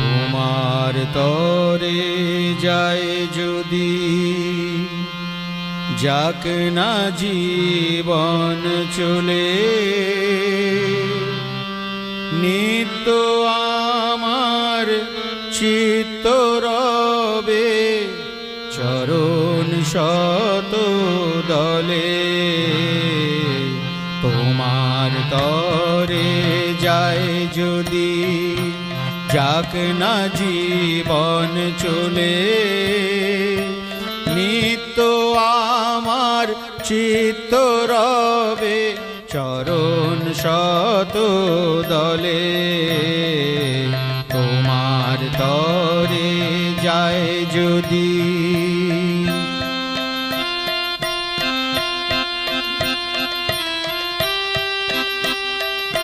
তোমার তরে যায় যদি যাক না জীবন চলে। নিত্য আমার চিত্ত রবে, চরণ শত দলে। তোমার তরে যায় যদি যাক না জীবন চলে নিত আমার চিত্ত রবে, চরণ শত দলে। তোমার তরে যায় যদি